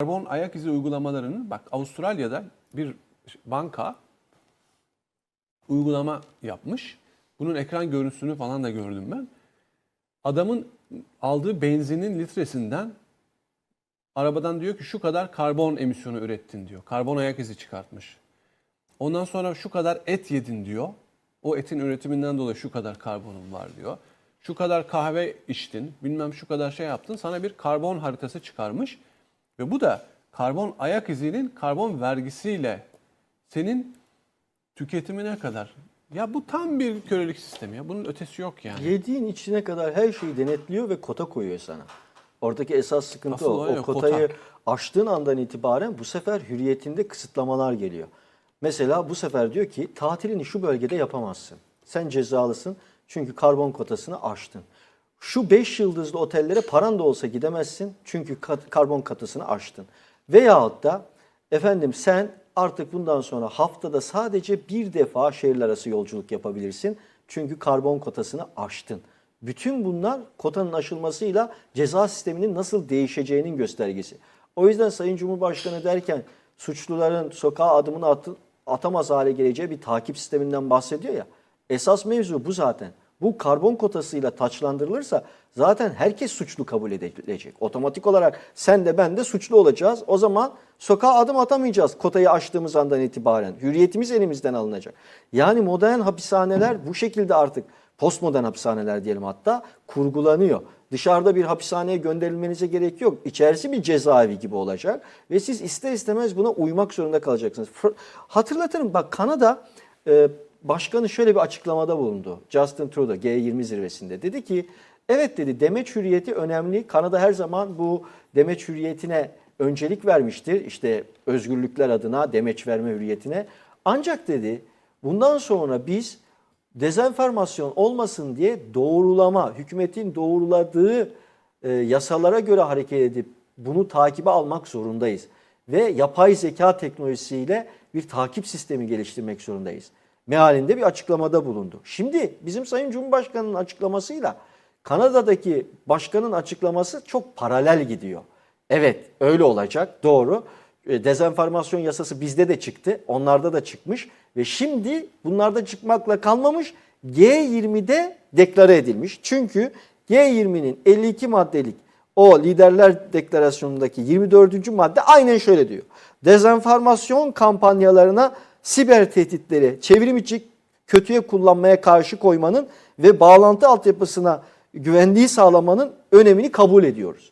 Karbon ayak izi uygulamalarının bak Avustralya'da bir banka uygulama yapmış. Bunun ekran görüntüsünü falan da gördüm ben. Adamın aldığı benzinin litresinden arabadan diyor ki şu kadar karbon emisyonu ürettin diyor. Karbon ayak izi çıkartmış. Ondan sonra şu kadar et yedin diyor. O etin üretiminden dolayı şu kadar karbonun var diyor. Şu kadar kahve içtin, bilmem şu kadar şey yaptın. Sana bir karbon haritası çıkarmış. Ve bu da karbon ayak izinin karbon vergisiyle senin tüketimine kadar. Ya bu tam bir kölelik sistemi ya. Bunun ötesi yok yani. Yediğin içine kadar her şeyi denetliyor ve kota koyuyor sana. Oradaki esas sıkıntı Asıl o. o kotayı kota. aştığın andan itibaren bu sefer hürriyetinde kısıtlamalar geliyor. Mesela bu sefer diyor ki tatilini şu bölgede yapamazsın. Sen cezalısın çünkü karbon kotasını aştın. Şu 5 yıldızlı otellere paran da olsa gidemezsin çünkü kat- karbon kotasını aştın. Veyahut da efendim sen artık bundan sonra haftada sadece bir defa şehirler arası yolculuk yapabilirsin. Çünkü karbon kotasını aştın. Bütün bunlar kotanın aşılmasıyla ceza sisteminin nasıl değişeceğinin göstergesi. O yüzden Sayın Cumhurbaşkanı derken suçluların sokağa adımını atı- atamaz hale geleceği bir takip sisteminden bahsediyor ya. Esas mevzu bu zaten. Bu karbon kotasıyla taçlandırılırsa zaten herkes suçlu kabul edilecek. Otomatik olarak sen de ben de suçlu olacağız. O zaman sokağa adım atamayacağız kotayı aştığımız andan itibaren. Hürriyetimiz elimizden alınacak. Yani modern hapishaneler bu şekilde artık postmodern hapishaneler diyelim hatta kurgulanıyor. Dışarıda bir hapishaneye gönderilmenize gerek yok. İçerisi bir cezaevi gibi olacak ve siz ister istemez buna uymak zorunda kalacaksınız. Hatırlatırım bak Kanada e, başkanı şöyle bir açıklamada bulundu. Justin Trudeau G20 zirvesinde dedi ki evet dedi demeç hürriyeti önemli. Kanada her zaman bu demeç hürriyetine öncelik vermiştir. İşte özgürlükler adına demeç verme hürriyetine. Ancak dedi bundan sonra biz dezenformasyon olmasın diye doğrulama, hükümetin doğruladığı e, yasalara göre hareket edip bunu takibe almak zorundayız. Ve yapay zeka teknolojisiyle bir takip sistemi geliştirmek zorundayız. Mealinde bir açıklamada bulundu. Şimdi bizim Sayın Cumhurbaşkanı'nın açıklamasıyla Kanada'daki başkanın açıklaması çok paralel gidiyor. Evet öyle olacak doğru. E, Dezenformasyon yasası bizde de çıktı. Onlarda da çıkmış. Ve şimdi bunlarda çıkmakla kalmamış. G20'de deklare edilmiş. Çünkü G20'nin 52 maddelik o liderler deklarasyonundaki 24. madde aynen şöyle diyor. Dezenformasyon kampanyalarına siber tehditleri çevrim içi kötüye kullanmaya karşı koymanın ve bağlantı altyapısına güvenliği sağlamanın önemini kabul ediyoruz.